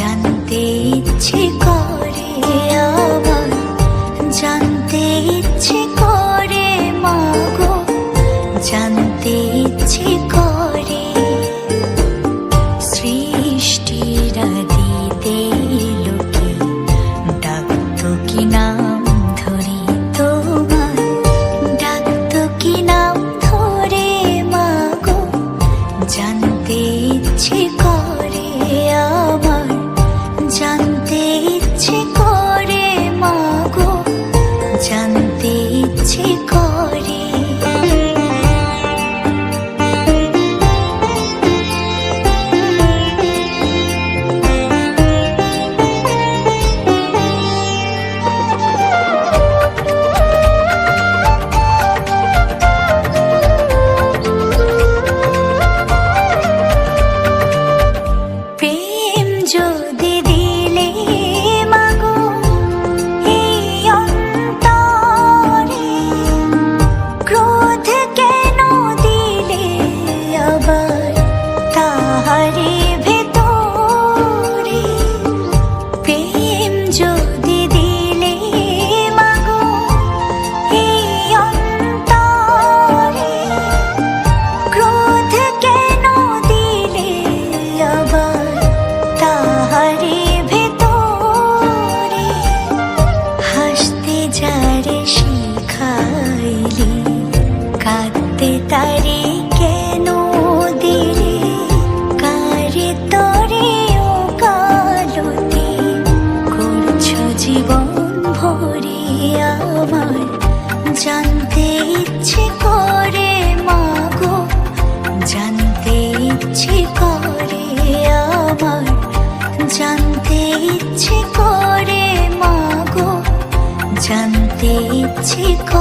জানতে ইচ্ছে থাকতে কেন জীবন জানতে ইচ্ছে করে জানতে ইচ্ছে করে জানতে ইচ্ছে করে মাগো, জানতে ইচ্ছে করে